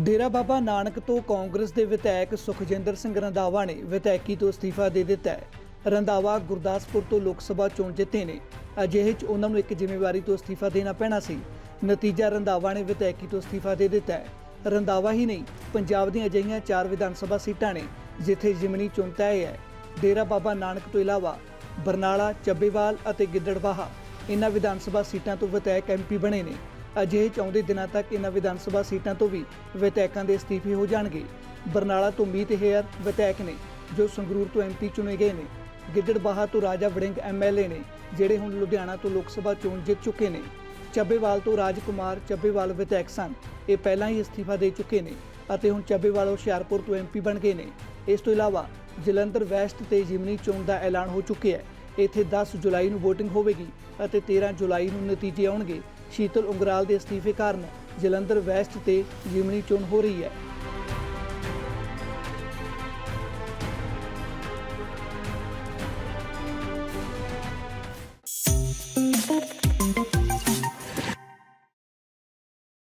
ਡੇਰਾ ਬਾਬਾ ਨਾਨਕ ਤੋਂ ਕਾਂਗਰਸ ਦੇ ਵਿਧਾਇਕ ਸੁਖਜਿੰਦਰ ਸਿੰਘ ਰੰਧਾਵਾ ਨੇ ਵਿਧਾਇਕੀ ਤੋਂ ਅਸਤੀਫਾ ਦੇ ਦਿੱਤਾ ਹੈ। ਰੰਧਾਵਾ ਗੁਰਦਾਸਪੁਰ ਤੋਂ ਲੋਕ ਸਭਾ ਚੋਣ ਜਿੱਤੇ ਨੇ। ਅਜਿਹੇ 'ਚ ਉਹਨਾਂ ਨੂੰ ਇੱਕ ਜ਼ਿੰਮੇਵਾਰੀ ਤੋਂ ਅਸਤੀਫਾ ਦੇਣਾ ਪੈਣਾ ਸੀ। ਨਤੀਜਾ ਰੰਧਾਵਾ ਨੇ ਵਿਧਾਇਕੀ ਤੋਂ ਅਸਤੀਫਾ ਦੇ ਦਿੱਤਾ ਹੈ। ਰੰਧਾਵਾ ਹੀ ਨਹੀਂ, ਪੰਜਾਬ ਦੀਆਂ ਅਜਿਹੀਆਂ ਚਾਰ ਵਿਧਾਨ ਸਭਾ ਸੀਟਾਂ ਨੇ, ਜਿੱਥੇ ਜ਼ਿਮਨੀ ਚੋਣ ਤੈਅ ਹੈ। ਡੇਰਾ ਬਾਬਾ ਨਾਨਕ ਤੋਂ ਇਲਾਵਾ ਬਰਨਾਲਾ, ਚੱਬੇਵਾਲ ਅਤੇ ਗਿੱਦੜਬਾਹਾ ਇਹਨਾਂ ਵਿਧਾਨ ਸਭਾ ਸੀਟਾਂ ਤੋਂ ਵਿਧਾਇਕ ਐਮਪੀ ਬਣੇ ਨੇ। ਅਜਿਹੇ ਚਾਹੁੰਦੇ ਦਿਨਾਂ ਤੱਕ ਇਹਨਾਂ ਵਿਧਾਨ ਸਭਾ ਸੀਟਾਂ ਤੋਂ ਵੀ ਵਿਧਾਇਕਾਂ ਦੇ ਅਸਤੀਫੇ ਹੋ ਜਾਣਗੇ। ਬਰਨਾਲਾ ਤੋਂ ਮੀਤ ਹੇਅਰ ਵਿਧਾਇਕ ਨੇ, ਜੋ ਸੰਗਰੂਰ ਤੋਂ ਐਮਪੀ ਚੁਣੇ ਗਏ ਨੇ। ਗਿੱਦੜਬਾਹਾ ਤੋਂ ਰਾਜਾ ਵੜਿੰਗ ਐਮਐਲਏ ਨੇ, ਜਿਹੜੇ ਹੁਣ ਲੁਧਿਆਣਾ ਤੋਂ ਲੋਕ ਸਭਾ ਚੋਣ ਜਿੱਤ ਚੁੱਕੇ ਨੇ। ਚੱਬੇਵਾਲ ਤੋਂ ਰਾਜਕੁਮਾਰ ਚੱਬੇਵਾਲ ਵਿਧਾਇਕ ਸਨ, ਇਹ ਪਹਿਲਾਂ ਹੀ ਅਸਤੀਫਾ ਦੇ ਚੁੱਕੇ ਨੇ ਅਤੇ ਹੁਣ ਚੱਬੇਵਾਲ ਹੁਸ਼ਿਆਰਪੁਰ ਤੋਂ ਐਮਪੀ ਬਣ ਗਏ ਨੇ। ਇਸ ਤੋਂ ਇਲਾਵਾ ਜਲੰਧਰ ਵੈਸਟ ਤੇ ਜਿਮਨੀ ਚੋਣ ਦਾ ਐਲਾਨ ਹੋ ਚੁੱਕਿਆ ਹੈ। ਇੱਥੇ 10 ਜੁਲਾਈ ਨੂੰ VOTING ਹੋਵੇਗੀ ਅਤੇ 13 ਜੁਲਾਈ ਨੂੰ ਨਤੀਜੇ ਆਉਣਗੇ। ਸ਼ੀਤਲ ਉਂਗਰਾਲ ਦੇ ਅਸਤੀਫੇ ਕਾਰਨ ਜਲੰਧਰ ਵੈਸਟ ਤੇ ਜਿਮਨੀ ਚੋਣ ਹੋ ਰਹੀ ਹੈ।